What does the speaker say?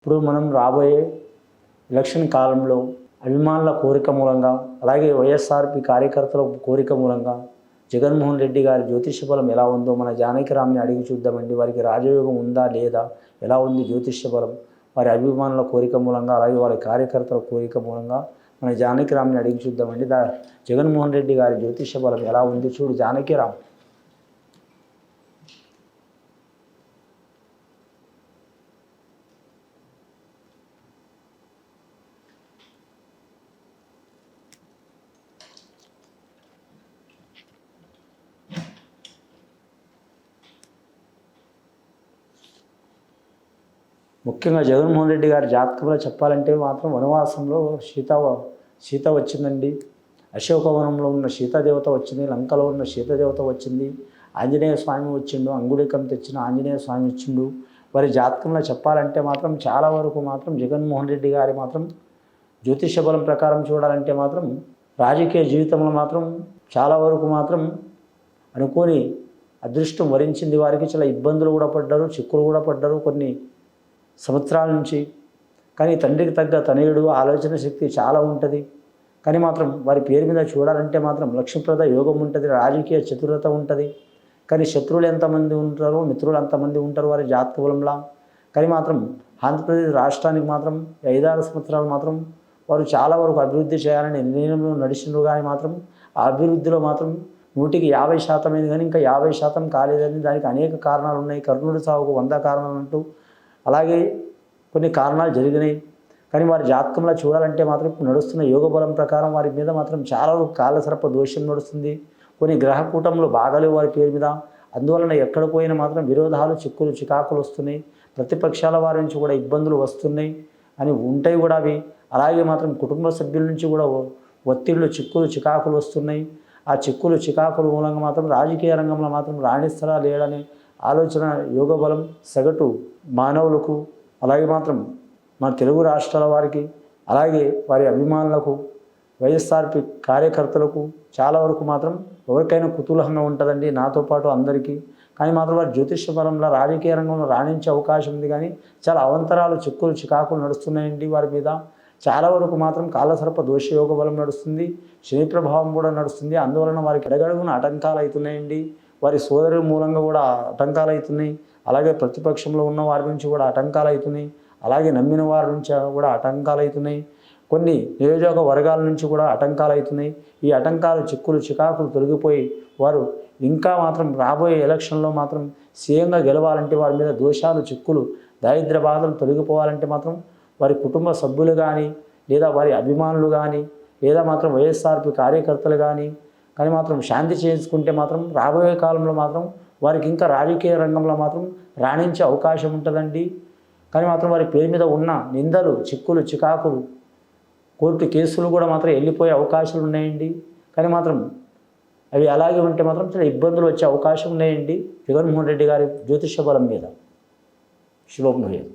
ఇప్పుడు మనం రాబోయే ఎలక్షన్ కాలంలో అభిమానుల కోరిక మూలంగా అలాగే వైఎస్ఆర్పి కార్యకర్తల కోరిక మూలంగా జగన్మోహన్ రెడ్డి గారి జ్యోతిష్య బలం ఎలా ఉందో మన జానకిరామ్ని అడిగి చూద్దామండి. వారికి రాజయోగం ఉందా లేదా ఎలా ఉంది జ్యోతిష్య బలం వారి అభిమానుల కోరిక మూలంగా అలాగే వారి కార్యకర్తల కోరిక మూలంగా మన జానకిరామ్ని అడిగి చూద్దామండి. దా జగన్మోహన్ రెడ్డి గారి జ్యోతిష్య బలం ఎలా ఉంది? చూడు జానకిరామ్ ముఖ్యంగా జగన్మోహన్ రెడ్డి గారి జాతకంలో చెప్పాలంటే మాత్రం వనవాసంలో సీత సీత వచ్చిందండి. అశోకవనంలో ఉన్న సీతాదేవత వచ్చింది లంకలో ఉన్న సీతాదేవత వచ్చింది. ఆంజనేయ స్వామి వచ్చిండు అంగుళికం తెచ్చిన ఆంజనేయ స్వామి వచ్చిండు. వారి జాతకంలో చెప్పాలంటే మాత్రం చాలా వరకు మాత్రం జగన్మోహన్ రెడ్డి గారి మాత్రం జ్యోతిష బలం ప్రకారం చూడాలంటే మాత్రం రాజకీయ జీవితంలో మాత్రం చాలా వరకు మాత్రం అనుకోని అదృష్టం వరించింది వారికి. చాలా ఇబ్బందులు కూడా పడ్డారు చిక్కులు కూడా పడ్డారు. కొన్ని సంవత్సరాల నుంచి. కానీ తండ్రికి తగ్గ తనయుడు ఆలోచన శక్తి చాలా ఉంటుంది. కానీ మాత్రం వారి పేరు మీద చూడాలంటే మాత్రం లక్ష్మీప్రద యోగం ఉంటుంది రాజకీయ చతురత ఉంటుంది. కానీ శత్రువులు ఎంతమంది ఉంటారో మిత్రులు అంతమంది ఉంటారు వారి జాతక బలంలా కానీ మాత్రం ఆంధ్రప్రదేశ్ రాష్ట్రానికి మాత్రం ఐదారు సంవత్సరాలు మాత్రం వారు చాలా వరకు అభివృద్ధి చేయాలని నిర్ణయంలో నడిచినారు కానీ మాత్రం ఆ అభివృద్ధిలో మాత్రం నూటికి యాభై శాతం అయింది కానీ ఇంకా యాభై శాతం కాలేదని దానికి అనేక కారణాలు ఉన్నాయి. కర్నూలు సాగుకు వంద కారణాలు అంటూ అలాగే కొన్ని కారణాలు జరిగినాయి. కానీ వారి జాతకంలో చూడాలంటే మాత్రం ఇప్పుడు నడుస్తున్న యోగ బలం ప్రకారం వారి మీద మాత్రం చాలా వరకు కాలసర్ప దోషం నడుస్తుంది. కొన్ని గ్రహ కూటంలో బాగాలేవు వారి పేరు మీద. అందువలన ఎక్కడ పోయినా మాత్రం విరోధాలు చిక్కులు చికాకులు వస్తున్నాయి. ప్రతిపక్షాల వారి నుంచి కూడా ఇబ్బందులు వస్తున్నాయి. అని ఉంటాయి కూడా అవి. అలాగే మాత్రం కుటుంబ సభ్యుల నుంచి కూడా ఒత్తిళ్ళు చిక్కులు చికాకులు వస్తున్నాయి. ఆ చిక్కులు చికాకుల మూలంగా మాత్రం రాజకీయ రంగంలో మాత్రం రాణిస్తారా లేడని ఆలోచన యోగ బలం సగటు మానవులకు అలాగే మాత్రం మన తెలుగు రాష్ట్రాల వారికి అలాగే వారి అభిమానులకు వైఎస్ఆర్పి కార్యకర్తలకు చాలా వరకు మాత్రం ఎవరికైనా కుతూహలంగా ఉంటుందండి నాతో పాటు అందరికీ. కానీ మాత్రం వారి జ్యోతిష్య బలంలో రాజకీయ రంగంలో రాణించే అవకాశం ఉంది కానీ చాలా అవంతరాలు చిక్కులు చికాకులు నడుస్తున్నాయండి వారి మీద. చాలా వరకు మాత్రం కాలసర్ప దోషయోగ బలం నడుస్తుంది శని ప్రభావం కూడా నడుస్తుంది. అందువలన వారికి అడగడుగున ఆటంకాలు అవుతున్నాయండి. వారి సోదరుల మూలంగా కూడా ఆటంకాలు అవుతున్నాయి అలాగే ప్రతిపక్షంలో ఉన్న వారి నుంచి కూడా ఆటంకాలు అవుతున్నాయి అలాగే నమ్మిన వారి నుంచి కూడా ఆటంకాలు అవుతున్నాయి కొన్ని నియోజక వర్గాల నుంచి కూడా ఆటంకాలు అవుతున్నాయి ఈ ఆటంకాలు చిక్కులు చికాకులు తొలగిపోయి వారు ఇంకా మాత్రం రాబోయే ఎలక్షన్లో మాత్రం సీఎంగా గెలవాలంటే వారి మీద దోషాలు చిక్కులు దారిద్ర బాధలు తొలగిపోవాలంటే మాత్రం వారి కుటుంబ సభ్యులు కానీ లేదా వారి అభిమానులు కానీ లేదా మాత్రం వైఎస్ఆర్పి కార్యకర్తలు కానీ కానీ మాత్రం శాంతి చేసుకుంటే మాత్రం రాబోయే కాలంలో మాత్రం వారికి ఇంకా రాజకీయ రంగంలో మాత్రం రాణించే అవకాశం ఉంటుందండి. కానీ మాత్రం వారి పేరు మీద ఉన్న నిందలు చిక్కులు చికాకులు కోర్టు కేసులు కూడా మాత్రం వెళ్ళిపోయే అవకాశాలు ఉన్నాయండి. కానీ మాత్రం అవి అలాగే ఉంటే మాత్రం చాలా ఇబ్బందులు వచ్చే అవకాశం ఉన్నాయండి. జగన్మోహన్ రెడ్డి గారి జ్యోతిష బలం మీద. శుభం లేదు